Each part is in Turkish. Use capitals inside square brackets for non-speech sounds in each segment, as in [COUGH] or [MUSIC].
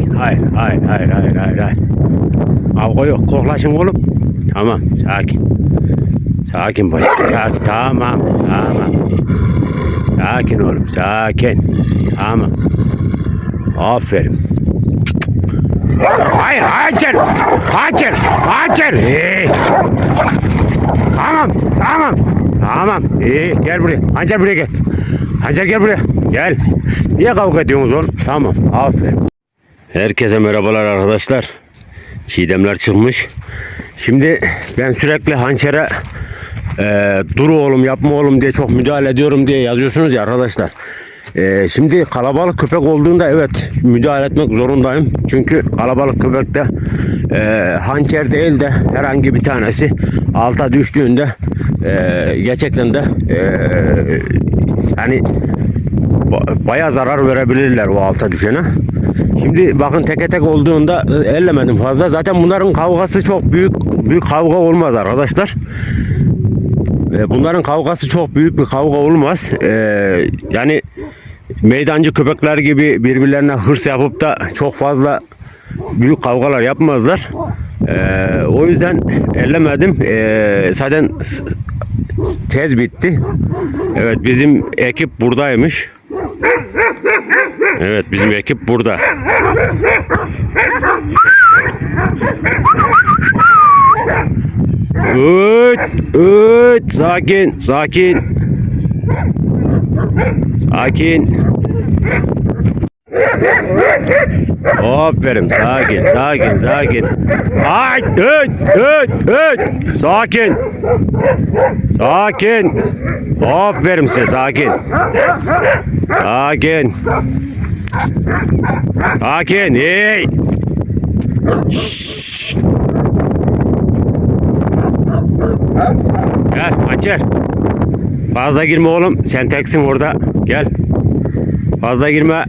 hayır, hayır, hayır, hayır, hayır, hayır. Kavga yok, koklaşın oğlum. Tamam, sakin. Sakin bacım, sakin. Tamam, tamam. Sakin oğlum, sakin. Tamam. Aferin. Hayır, hayır, hayır, hayır. Ee. Tamam, tamam, tamam. İyi, gel buraya. Hancar buraya gel. Hancar gel buraya. Gel. Niye kavga ediyorsunuz oğlum? Tamam, aferin. Herkese merhabalar arkadaşlar. Çiğdemler çıkmış. Şimdi ben sürekli hançere e, dur oğlum yapma oğlum diye çok müdahale ediyorum diye yazıyorsunuz ya arkadaşlar. E, şimdi kalabalık köpek olduğunda evet müdahale etmek zorundayım. Çünkü kalabalık köpekte e, hançer değil de herhangi bir tanesi alta düştüğünde e, gerçekten de e, hani ba- bayağı zarar verebilirler o alta düşene. Şimdi bakın teke tek olduğunda e, ellemedim fazla. Zaten bunların kavgası çok büyük büyük kavga olmaz arkadaşlar. E, Bunların kavgası çok büyük bir kavga olmaz. E, yani meydancı köpekler gibi birbirlerine hırs yapıp da çok fazla büyük kavgalar yapmazlar. O yüzden ellemedim. Zaten tez bitti. Evet bizim ekip buradaymış. Evet bizim ekip burada. Öt, öt, sakin, sakin. Sakin. Aferin, sakin, sakin, sakin. Ay, öt, öt, öt. Sakin. Sakin. Aferin size, sakin. Sakin. Sakin, hey. Şşş. Gel Hançer. Fazla girme oğlum. Sen teksin orada. Gel. Fazla girme.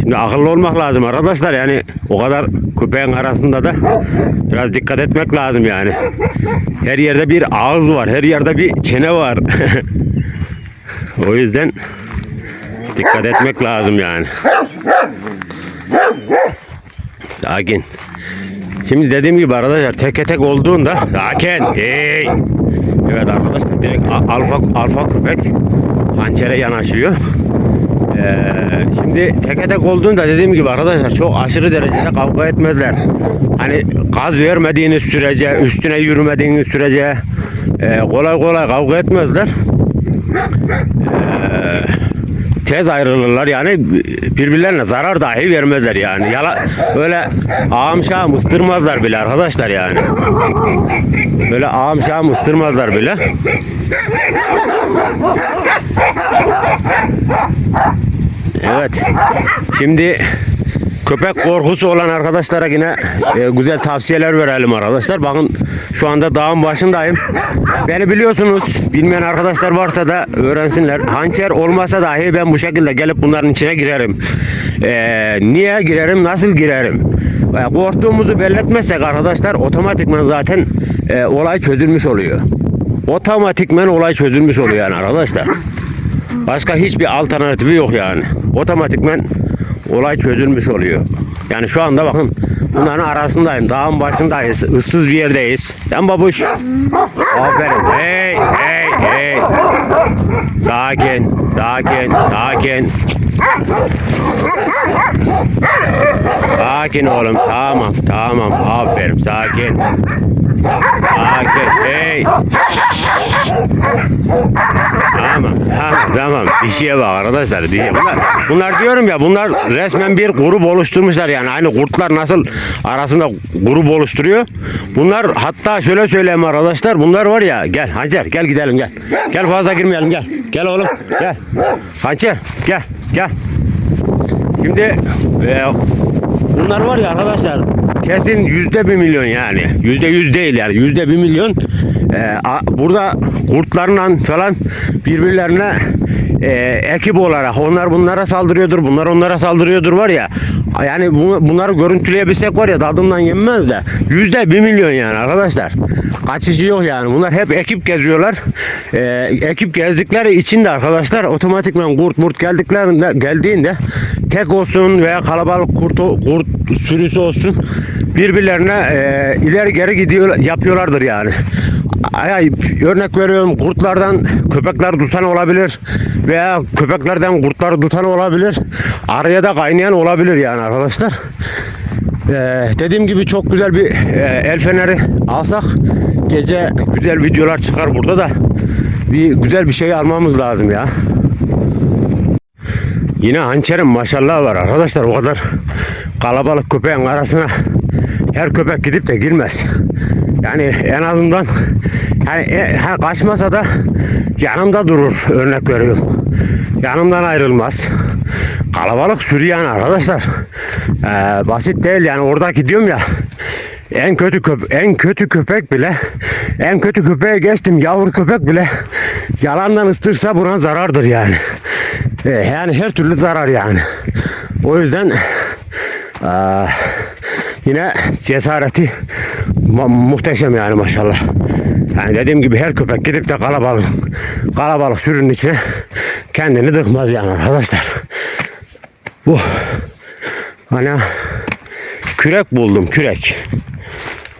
Şimdi akıllı olmak lazım arkadaşlar. Yani o kadar köpeğin arasında da biraz dikkat etmek lazım yani. Her yerde bir ağız var. Her yerde bir çene var. [LAUGHS] o yüzden dikkat etmek lazım yani. Sakin. Şimdi dediğim gibi arkadaşlar tek tek olduğunda sakin. Hey. Evet arkadaşlar direkt alfa alfa köpek hançere yanaşıyor. Ee, şimdi tek tek olduğunda dediğim gibi arkadaşlar çok aşırı derecede kavga etmezler. Hani gaz vermediğiniz sürece, üstüne yürümediğiniz sürece e, kolay kolay kavga etmezler. Ee, tez ayrılırlar yani birbirlerine zarar dahi vermezler yani. Yala, öyle ağam şahım ıstırmazlar bile arkadaşlar yani. Böyle ağam şahım ıstırmazlar bile. Evet. Şimdi köpek korkusu olan arkadaşlara yine e, güzel tavsiyeler verelim arkadaşlar. Bakın şu anda dağın başındayım. Beni biliyorsunuz. Bilmeyen arkadaşlar varsa da öğrensinler. Hançer olmasa dahi ben bu şekilde gelip bunların içine girerim. E, niye girerim? Nasıl girerim? E, korktuğumuzu belirtmezsek arkadaşlar otomatikman zaten e, olay çözülmüş oluyor. Otomatikman olay çözülmüş oluyor yani arkadaşlar. Başka hiçbir alternatifi yok yani. Otomatikmen olay çözülmüş oluyor. Yani şu anda bakın bunların arasındayım. Dağın başındayız. ıssız bir yerdeyiz. Sen babuş. Aferin. Hey hey hey. Sakin. Sakin. Sakin. Sakin oğlum. Tamam. Tamam. Aferin. Sakin. Sakin. Hey. Tamam, tamam, tamam. Dişiye bak arkadaşlar. Dişiye. Bunlar, bunlar diyorum ya bunlar resmen bir grup oluşturmuşlar yani. Aynı kurtlar nasıl arasında grup oluşturuyor. Bunlar hatta şöyle söyleyeyim arkadaşlar. Bunlar var ya gel Hançer gel gidelim gel. Gel fazla girmeyelim gel. Gel oğlum gel. Hançer gel gel. Şimdi e, bunlar var ya arkadaşlar kesin yüzde bir milyon yani. Yüzde yüz değil yani. Yüzde bir milyon. E, a- burada kurtlarla falan birbirlerine e, ekip olarak onlar bunlara saldırıyordur, bunlar onlara saldırıyordur var ya. Yani bu, bunları görüntüleyebilsek var ya tadından yenmez de. Yüzde bir milyon yani arkadaşlar. Kaçışı yok yani. Bunlar hep ekip geziyorlar. E, ekip gezdikleri için de arkadaşlar otomatikman kurt murt geldiklerinde geldiğinde tek olsun veya kalabalık kurt, kurt sürüsü olsun birbirlerine e, ileri geri gidiyor yapıyorlardır yani. Ay, örnek veriyorum kurtlardan köpekler tutan olabilir veya köpeklerden kurtlar tutan olabilir. Araya da kaynayan olabilir yani arkadaşlar. Ee, dediğim gibi çok güzel bir e, el feneri alsak gece güzel videolar çıkar burada da bir güzel bir şey almamız lazım ya. Yine hançerim maşallah var arkadaşlar o kadar kalabalık köpeğin arasına her köpek gidip de girmez. Yani en azından yani e, ha, kaçmasa da yanımda durur örnek veriyorum. Yanımdan ayrılmaz. Kalabalık sürü yani arkadaşlar. Ee, basit değil yani orada gidiyorum ya. En kötü köpek, en kötü köpek bile en kötü köpeğe geçtim yavru köpek bile yalandan ıstırsa buna zarardır yani. Ee, yani her türlü zarar yani. O yüzden aa, yine cesareti mu- muhteşem yani maşallah. Yani dediğim gibi her köpek gidip de kalabalık kalabalık sürünün içine kendini dıkmaz yani arkadaşlar. Bu hani kürek buldum kürek.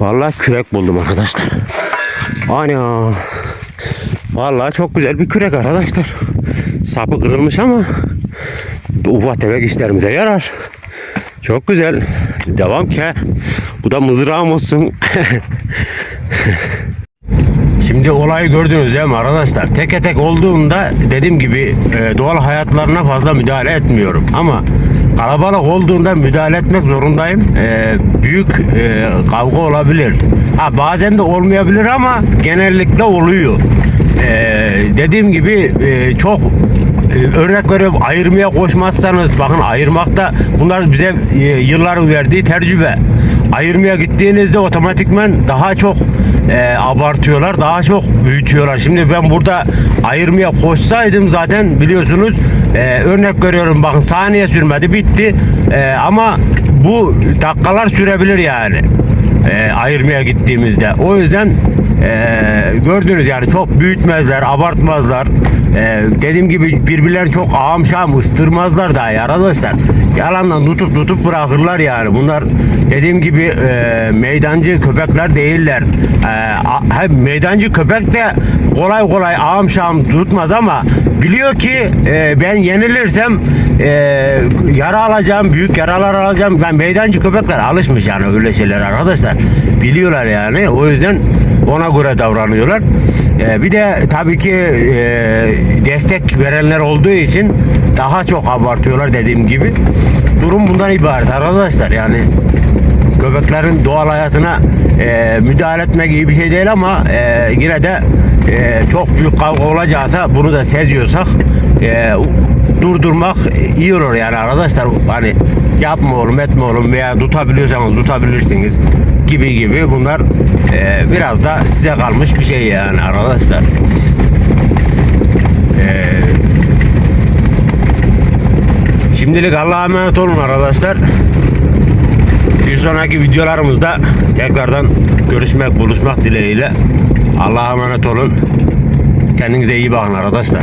Vallahi kürek buldum arkadaşlar. Ana. Vallahi çok güzel bir kürek arkadaşlar. Sapı kırılmış ama ufak tefek işlerimize yarar. Çok güzel. Devam ki. Bu da mızrağım olsun. [LAUGHS] Şimdi olayı gördünüz değil mi arkadaşlar? Teke tek olduğumda dediğim gibi e, doğal hayatlarına fazla müdahale etmiyorum. Ama kalabalık olduğunda müdahale etmek zorundayım. E, büyük e, kavga olabilir. Ha bazen de olmayabilir ama genellikle oluyor. Dediğim gibi çok e, örnek veriyorum ayırmaya koşmazsanız bakın ayırmakta bunlar bize e, yılların verdiği tecrübe. Ayırmaya gittiğinizde otomatikmen daha çok e, abartıyorlar, daha çok büyütüyorlar. Şimdi ben burada ayırmaya koşsaydım zaten biliyorsunuz e, örnek veriyorum bakın saniye sürmedi bitti E, ama bu dakikalar sürebilir yani e, ayırmaya gittiğimizde. O yüzden e, gördünüz yani çok büyütmezler, abartmazlar. E, dediğim gibi birbirlerini çok ağam şam ıstırmazlar dahi arkadaşlar. Yalandan tutup tutup bırakırlar yani. Bunlar dediğim gibi e, meydancı köpekler değiller. E, meydancı köpek de kolay kolay ağam şam tutmaz ama biliyor ki e, ben yenilirsem e, yara alacağım, büyük yaralar alacağım. Ben meydancı köpekler alışmış yani öyle şeyler arkadaşlar. Biliyorlar yani. O yüzden ona göre davranıyorlar. E, bir de tabii ki e, destek verenler olduğu için daha çok abartıyorlar dediğim gibi. Durum bundan ibaret arkadaşlar. Yani köpeklerin doğal hayatına e, müdahale etmek iyi bir şey değil ama e, yine de e, çok büyük kavga olacaksa bunu da seziyorsak durdurmak iyi olur yani arkadaşlar hani yapma oğlum etme oğlum veya tutabiliyorsanız tutabilirsiniz gibi gibi bunlar e, biraz da size kalmış bir şey yani arkadaşlar. E, şimdilik Allah'a emanet olun arkadaşlar. Bir sonraki videolarımızda tekrardan görüşmek, buluşmak dileğiyle. Allah'a emanet olun. Kendinize iyi bakın arkadaşlar.